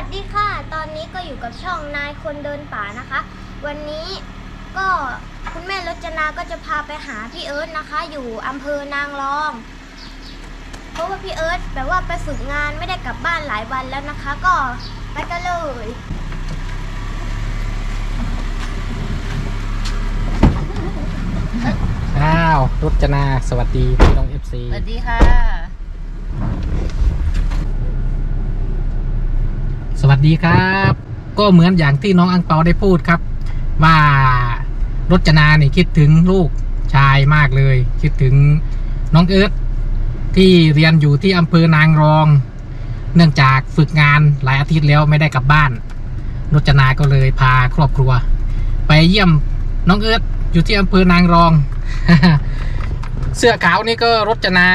วัสดีค่ะ ตอนนี้ก็อยู่กับช่องนายคนเดินป่านะคะ วันนี้ก็คุณแม่รจนาก็จะพาไปหาพี่เอิร์ธนะคะ อยู่อำเภอนางรอง เพราะว่าพี่เอิร์ธแบบว่าไปฝึกงานไม่ได้กลับบ้านหลายวันแล้วนะคะ ก็ไปกันเลยอ้าวรจนาสวัสดีพี่น้องเอฟซีสวัสดีค่ะ สวัสดีครับ ก็เหมือนอย่างที่น้องอังเปาได้พูดครับ ว่ารจนาเนี่คิดถึงลูกชายมากเลย คิดถึงน้องเอิร์ธที่เรียนอยู่ที่อำเภอนางรอง เนื่องจากฝึกงานหลายอาทิตย์แล้วไม่ได้กลับบ้านรจนาก็เลยพาครอบครัว ไปเยี่ยมน้องเอิร์ธอยู่ที่อำเภอนางรอง เสื้อขาวนี่ก็รจนา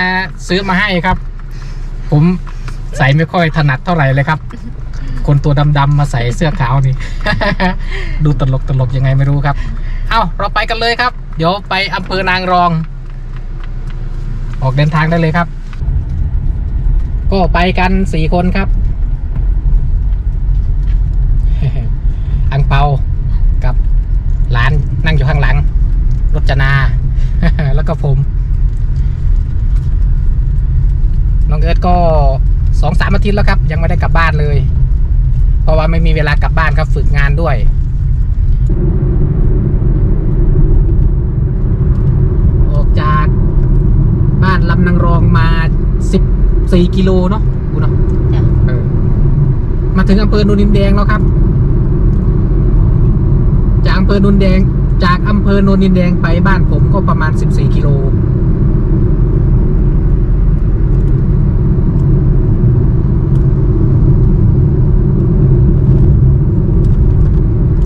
ซื้อมาให้ครับ ผมใส่ไม่ค่อยถนัดเท่าไหร่เลยครับ คนตัวดำๆมาใส่เสื้อขาวนี่ ดูตลกตลกยังไงไม่รู้ครับ เอาเราไปกันเลยครับ เดี๋ยวไปอำเภอนางรอง ออกเดินทางได้เลยครับ ก็ไปกันสี่คนครับ อังเปากับหลานนั่งอยู่ข้างหลัง รจนา แล้วก็ผม น้องเอิร์ธก็สองสามอาทิตย์แล้วครับ ยังไม่ได้กลับบ้านเลย เพราะว่าไม่มีเวลากลับบ้านครับฝึกงานด้วยออกจากบ้านลำนางรองมาสิบสี่กิโลเนาะกูเนาะจ้ะเออมาถึงอำเภอโนนดินแดงแล้วครับ จากอำเภอโนนแดงจากอำเภอโนนดินแดงไปบ้านผมก็ประมาณ 14 กิโล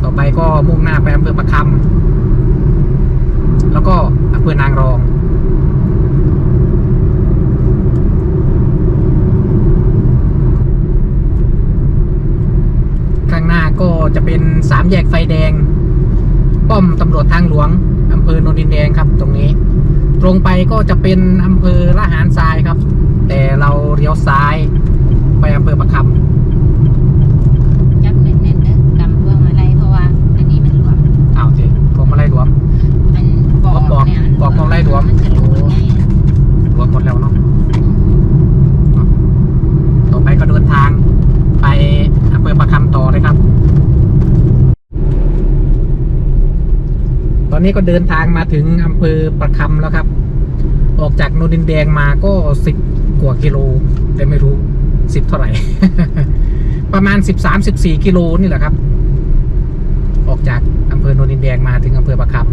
ต่อไปก็มุ่งหน้าไปอำเภอประคำแล้วก็อำเภอนางรอง ข้างหน้าก็จะเป็นสาม แยกไฟแดง ป้อมตำรวจทางหลวงอำเภอโนนดินแดงครับ ตรงนี้ ตรงไปก็จะเป็นอำเภอละหารทรายครับ แต่เราเลี้ยวซ้ายไปอำเภอประคำบเน้นๆเด้อกำพวงมาลัยเพราะว่าอันนี้มันหลวมำอ้าวสิพวงมาลัยหลวม มันบอก บอก เนี่ย บอกพวงมาลัยหลวม มันจะหลุดไง หลวมหมดแล้วเนาะต่อไปก็เดินทางไปอำเภอประคำต่อเลยครับ ตอ นี้ก็เดินทางมาถึงอำเภอประคำแล้วครับ ออกจากโนดินแดงมาก็สิบกว่ากิโลแต่ไม่รู้สิบเท่าไหร่ ประมาณสิบสามสิบสี่กิโลนี่แหละครับ ออกจากอำเภอโนนดินแดงมาถึงอำเภอประคำ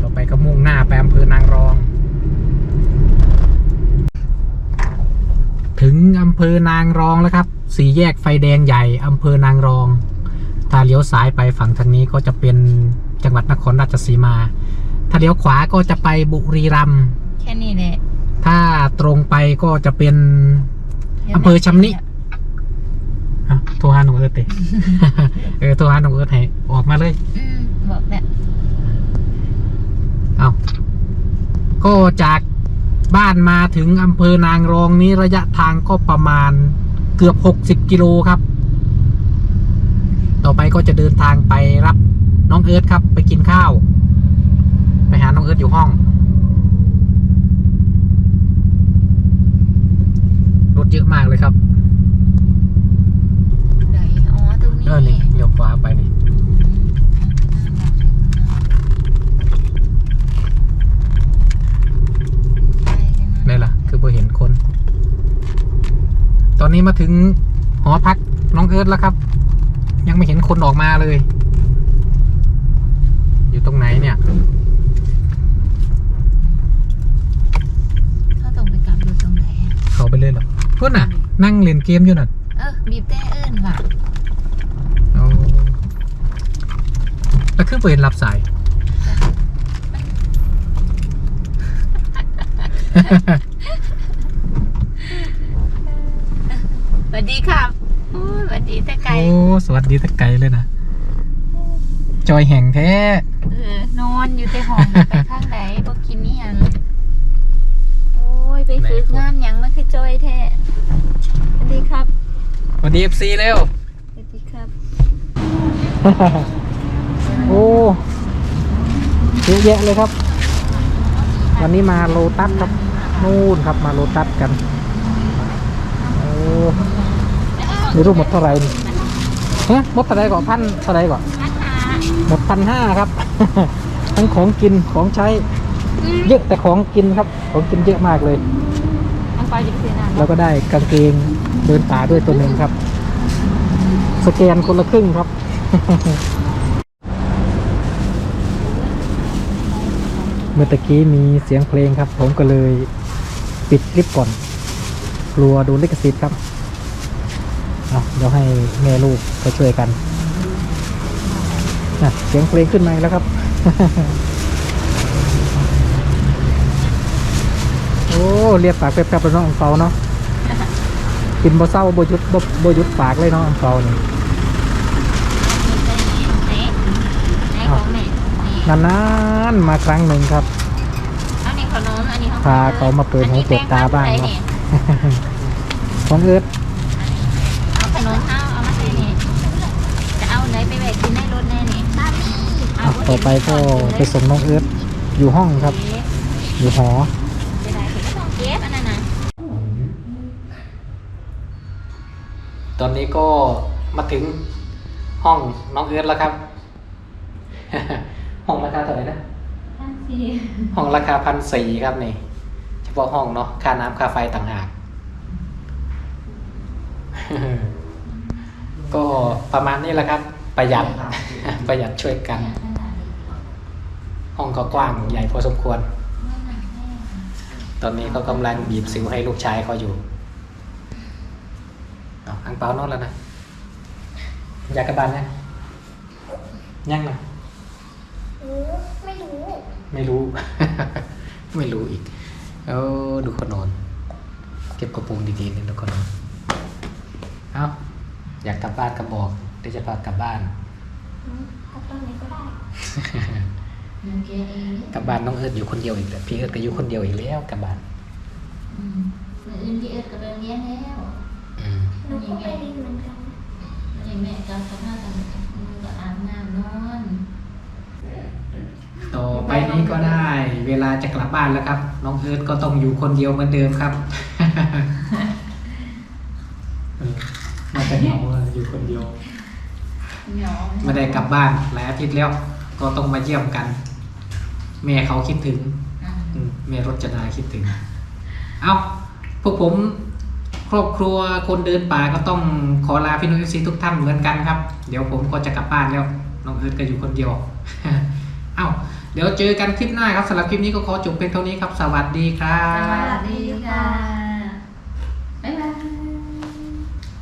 ต่อไปก็มุ่งหน้าไปอำเภอนางรอง ถึงอำเภอนางรองแล้วครับ สี่แยกไฟแดงใหญ่อำเภอนางรอง ถ้าเลี้ยวซ้ายไปฝั่งทางนี้ก็จะเป็นจังหวัดนครราชสีมา ถ้าเลี้ยวขวาก็จะไปบุรีรัมย์แค่นี้แหละถ้าตรงไปก็จะเป็นอำเภอชำนิอะโทรหาหนุ่มเอิร์ธเตเออโทรหาหนุ่มเอิร์ธให้ออกมาเลยอืมบอกแล้วเอาก็จากบ้านมาถึงอำเภอนางรองนี้ระยะทางก็ประมาณเกือบ 60 กิโลครับ ต่อไปก็จะเดินทางไปรับน้องเอิร์ธครับ ไปกินข้าว ไปหาน้องเอิร์ธอยู่ห้อง รถเยอะมากเลยครับไหนอ๋อตรงนี้เออนี่เลี้ยวขวาไปนี่นี่ล่ะ คือพอเห็นคน ตอนนี้มาถึงหอพักน้องเอิร์ธแล้วครับ ยังไม่เห็นคนออกมาเลย อยู่ตรงไหนเนี่ย เขาต้องไปกำอยู่ตรงไหนอะเขาไปเลยเหรอเพื่อนน่ะ นั่งเล่นเกมอยู่น่ะเออบีบแต่เอิ้นว่ะเอาแล้วคือเปิดรับสาย สวัสดีครับโอ้ยสวั สดีแต่ไกลโอ้สวัสดีตะไกลเลยนะจอยแห่งแท้เออนอนอยู่แต่ห้องไปข้างไหนบ่กินนี่ยังโอ้ยไปฝึกงานหยังมันคือจอยแท้สวัสดีสวัสดีเอฟซีเร็วสวัสดีครับ โอ้เยอะแยะเลยครับ วันนี้มาโลตัสครับนู่นครับมาโลตัสกันโอ้ไม่รู้หมดเท่าไหร่นี่ ฮะหมดเท่าไหร่ก่อนพันเท่าไหร่ก่อนอาหารหมดพันห้าครับ ทั้งของกินของใช้ เยอะแต่ของกินครับ ของกินเยอะมากเลยอังเปาจะไปซื้อน้ำแล้วก็ได้กางเกงเดินป่าด้วยตัวหนึ่งครับ สแกนคนละครึ่งครับเมื่อตะกี้มีเสียงเพลงครับ ผมก็เลยปิดคลิปก่อน กลัวโดนลิขสิทธิ์ครับ เอาเดี๋ยวให้แม่ลูกไปช่วยกันน่ะเสียงเพลงขึ้นมาอีกแล้วครับ โอ้เรียกปากแป๊บๆแล้วเนาะอังเปาเนาะกินบ่เศร้าบ่หยุดบ่บ่หยุดปากเลยเนาะอังเปานี่ไหนไหนของแม่นี่นานๆมาครั้งหนึ่งครับเอานี่ขนมอันนี้ของพาเขามาเปิดหูเปิดตาบ้างอันเนาะนี้ของเอิร์ด เอาขนมเอาเอามาใส่นี่จะเอาไหนไปแบกกินในรถแน่นี่ บาร์บี้ อะ ต่อไปก็ไปส่งน้องเอิร์ดอยู่ห้องครับ อยู่หอจะได้ถึงก็ต้องเก็บอันนั้นนะตอนนี้ก็มาถึงห้องน้องเอิร์ดแล้วครับ ห้องราคาเท่าไหร่นะท่านสี่ห้องราคาพันสี่ครับนี่เฉพาะห้องเนาะค่าน้ำค่าไฟต่างหาก ก็ประมาณนี้แหละครับ ประหยัดประหยัดช่วยกัน ห้องก็กว้างใหญ่พอสมควร ตอนนี้เขากำลังบีบสิวให้ลูกชายเขาอยู่เอาอังเปานอนแล้วนะอยากกระบาลนะยังนะหนูไม่รู้ ไม่รู้ ไม่รู้อีกเออดูคนนอน เก็บกระโปรงดีๆนี่ดูคนนอนเอาอยากกลับบ้านก็บอกเดี๋ยวจะพากลับบ้านอืมเอาตอนไหนก็ได้มันเกเองกลับบ้านน้องเอิร์ดอยู่คนเดียวอีกแต่พี่เอิร์ดก็อยู่คนเดียวอีกแล้วกลับบ้านอืมมืออื่นพี่เอิร์ดก็ไปเลี้ยงแล้วอืมหนูก็ไปเรียนเหมือนกันนี่แม่ก็สภาพกันมือก็อาบน้ำนอนต่อไปนี้ก็ได้ เวลาจะกลับบ้านแล้วครับ น้องเอิร์ธก็ต้องอยู่คนเดียวเหมือนเดิมครับเออน่าจะเหงาอะอยู่คนเดียวเหนียวไม่ได้กลับบ้านหลายอาทิตย์แล้ว ก็ต้องมาเยี่ยมกัน แม่เขาคิดถึงอะอืมแม่รจนาคิดถึง เอาพวกผมครอบครัวคนเดินป่าก็ต้องขอลาพี่นุ้ยซีทุกท่านเหมือนกันครับ เดี๋ยวผมก็จะกลับบ้านแล้วน้องเอิร์ธก็อยู่คนเดียว เอาเดี๋ยวเจอกันคลิปหน้าครับสำหรับคลิปนี้ก็ขอจบเป็นเท่านี้ครับ สวัสดีครัสวับสดีค่ะ บ๊ายบาย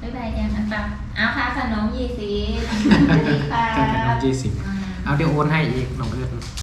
บ๊ายบายยังอันปะเอาค่ะขนมยี่สิบสวัสดีค่ะก็เป็นน้องยี่สิบเอาเดี๋ยวโอนให้อีกน้องเอิร์ธ